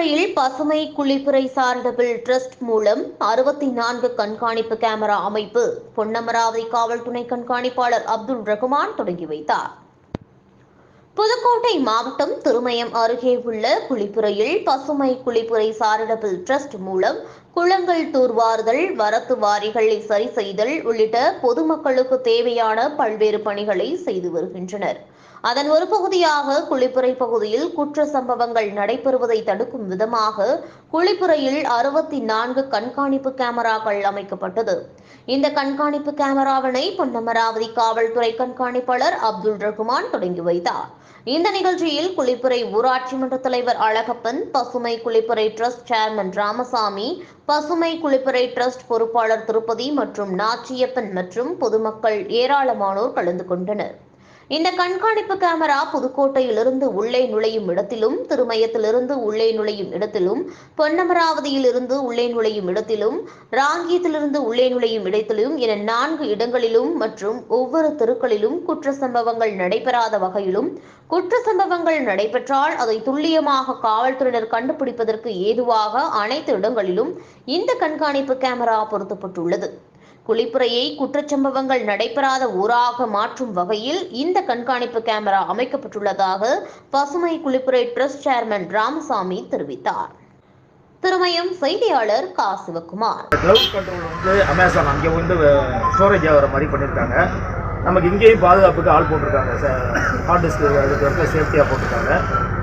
மதுரையில் பசுமை குளிப்புறை charitable trust மூலம் அறுபத்தி நான்கு கண்காணிப்பு கேமரா அமைப்பு பொன்னமராவதி காவல் துணை கண்காணிப்பாளர் அப்துல் ரகுமான் தொடங்கி வைத்தார். புதுக்கோட்டை மாவட்டம் திருமயம் அருகே உள்ள குளிப்புறையில் பசுமை குளிப்புறை சாரிடபிள் ட்ரஸ்ட் மூலம் குளங்கள் தூர்வாறுதல் வரத்து வாரிகளை சரி செய்தல் உள்ளிட்ட பொதுமக்களுக்கு தேவையான பல்வேறு பணிகளை செய்து வருகின்றனர். அதன் ஒரு பகுதியாக குளிப்புறை பகுதியில் குற்ற சம்பவங்கள் நடைபெறுவதை தடுக்கும் விதமாக குளிப்புறையில் அறுபத்தி நான்கு கண்காணிப்பு கேமராக்கள் அமைக்கப்பட்டது. இந்த கண்காணிப்பு கேமராவினை பொன்னமராவதி காவல்துறை கண்காணிப்பாளர் அப்துல் ரகுமான் தொடங்கி வைத்தார். இந்த நிகழ்ச்சியில் குளிப்புறை ஊராட்சி மன்ற தலைவர் அழகப்பன் பசுமை குளிப்புறை ட்ரஸ்ட் சேர்மன் ராமசாமி பசுமை குளிப்புறை டிரஸ்ட் பொறுப்பாளர் திருப்பதி மற்றும் நாச்சியப்பன் மற்றும் பொதுமக்கள் ஏராளமானோர் கலந்து கொண்டனர். இந்த கண்காணிப்பு கேமரா புதுக்கோட்டையிலிருந்து உள்ளே நுழையும் இடத்திலும் திருமயத்திலிருந்து உள்ளே நுழையும் இடத்திலும் பொன்னமராவதியிலிருந்து உள்ளே நுழையும் இடத்திலும் ராங்கியத்திலிருந்து உள்ளே நுழையும் இடத்திலும் என நான்கு இடங்களிலும் மற்றும் ஒவ்வொரு தெருக்களிலும் குற்ற சம்பவங்கள் நடைபெறாத வகையிலும் குற்ற சம்பவங்கள் நடைபெற்றால் அதை துல்லியமாக காவல்துறையினர் கண்டுபிடிப்பதற்கு ஏதுவாக அனைத்து இடங்களிலும் இந்த கண்காணிப்பு கேமரா பொருத்தப்பட்டுள்ளது. குளிப்புறையை குற்றச்சம்பவங்கள் நடைபெறாத ஊராக மாற்றும் வகையில் இந்த கண்காணிப்பு கேமரா அமைக்கப்பட்டுள்ளதாக பசுமை குளிப்புறை ட்ரஸ்ட் சேர்மன் ராமசாமி தெரிவித்தார். திருமயம் செய்தியாளர் கா. சிவகுமார். க்ளவுட் கண்ட்ரோல் வந்து அமேசான் அங்கே வந்து ஸ்டோரேஜ் ஆகிற மாதிரி பண்ணியிருக்காங்க நமக்கு இங்கேயும் பாதுகாப்புக்கு ஆள் போட்டிருக்காங்க ஹார்ட் டிஸ்க் அதுக்கு வந்து சேஃப்டியாக போட்டிருக்காங்க.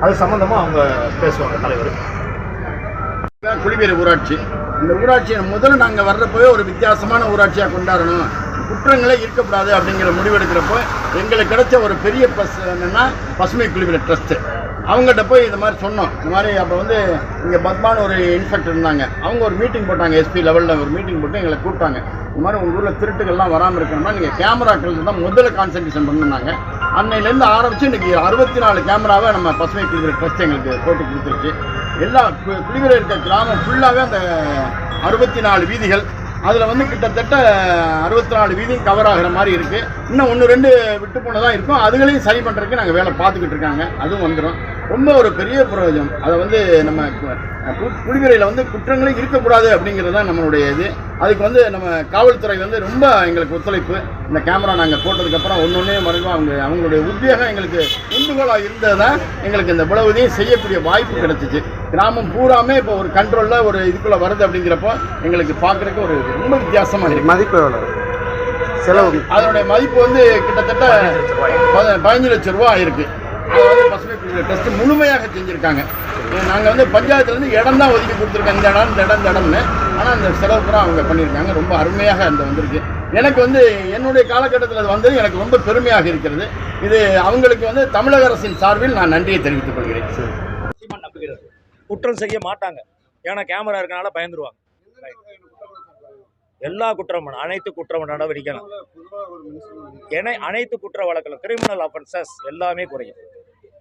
அது சம்மந்தமாக அவங்க பேசுவாங்க தலைவர். குடிவேறு ஊராட்சி இந்த ஊராட்சியை முதல்ல நாங்கள் வர்றப்பவே ஒரு வித்தியாசமான ஊராட்சியாக கொண்டாடணும். குற்றங்களே இருக்கக்கூடாது அப்படிங்கிற முடிவெடுக்கிறப்போ எங்களுக்கு கிடைச்ச ஒரு பெரிய பஸ் என்னென்னா பசுமை குடிவேறு ட்ரஸ்ட்டு அவங்ககிட்ட போய் இது மாதிரி சொன்னோம். இந்த மாதிரி அப்போ வந்து இங்கே பத்மான்னு ஒரு இன்ஸ்பெக்டர் இருந்தாங்க. அவங்க ஒரு மீட்டிங் போட்டாங்க. எஸ்பி லெவலில் ஒரு மீட்டிங் போட்டு எங்களை கூப்பிட்டாங்க. இந்த மாதிரி உங்கள் ஊரில் திருட்டுகள்லாம் வராமல் இருக்கணும்னா நீங்கள் கேமராக்கள் தான் முதல்ல கான்சன்ட்ரேஷன் பண்ணுனாங்க அன்னையிலேருந்து ஆரம்பித்து இன்றைக்கி அறுபத்தி நாலு கேமராவை நம்ம பசுமை குடிவேறு ட்ரஸ்ட் எங்களுக்கு போட்டு கொடுத்துருச்சு. எல்லா கு- இருக்க கிராமம் ஃபுல்லாகவே அந்த அறுபத்தி நாலு வீதிகள். அதில் வந்து கிட்டத்தட்ட அறுபத்தி நாலு வீதியும் கவர் ஆகிற மாதிரி இருக்குது இன்னும் ஒன்று ரெண்டு விட்டு போனதாக இருக்கும். அதுகளையும் சரி பண்ணுறதுக்கு நாங்கள் வேலை பார்த்துக்கிட்டு இருக்காங்க. அதுவும் வந்துடும் ரொம்ப ஒரு பெரிய பிரயோஜனம். அதை வந்து நம்ம கு- குடிவீரையில் வந்து குற்றங்களே இருக்கக்கூடாது அப்படிங்கிறது தான் நம்மளுடைய இது. அதுக்கு வந்து நம்ம காவல்துறை வந்து ரொம்ப எங்களுக்கு ஒத்துழைப்பு. இந்த கேமரா நாங்கள் போட்டதுக்கப்புறம் ஒன்று ஒன்றே மறைவும் அவங்க அவங்களுடைய உத்வேகம் எங்களுக்கு உந்துகோலாக இருந்தது தான் எங்களுக்கு இந்த இவ்வளவுதையும் செய்யக்கூடிய வாய்ப்பு கிடைச்சிச்சு. கிராமம் பூராமே இப்போ ஒரு கண்ட்ரோலில் ஒரு இதுக்குள்ளே வருது அப்படிங்கிறப்போ எங்களுக்கு பார்க்குறதுக்கு ஒரு ரொம்ப வித்தியாசமாக இருக்குது மதிப்பு எவ்வளோ செலவு. அதனுடைய மதிப்பு வந்து கிட்டத்தட்ட பத- பதினஞ்சு லட்சம் ரூபா வந்து பசுமை டெஸ்ட் முழுமையாக செஞ்சுருக்காங்க. நாங்கள் வந்து பஞ்சாயத்துலேருந்து இடம் தான் ஒதுக்கி கொடுத்துருக்கோம். இந்த இடம் இந்த இடம் இந்த இடம்னு. ஆனால் அந்த செலவு பூரா அவங்க பண்ணியிருக்காங்க. ரொம்ப அருமையாக அந்த வந்திருக்கு. எனக்கு வந்து என்னுடைய காலகட்டத்தில் அது வந்தது எனக்கு ரொம்ப பெருமையாக இருக்கிறது. இது அவங்களுக்கு வந்து தமிழக அரசின் சார்பில் நான் நன்றியை தெரிவித்துக் கொள்கிறேன். குற்றம் செய்ய மாட்டாங்க. ஏன்னா கேமரா இருக்கனால பயந்துருவாங்க. எல்லா குற்றம் அனைத்து குற்ற நடவடிக்கைகளும். என அனைத்து குற்ற வழக்கிலும் கிரிமினல் அஃபென்சஸ் எல்லாமே குறையும்.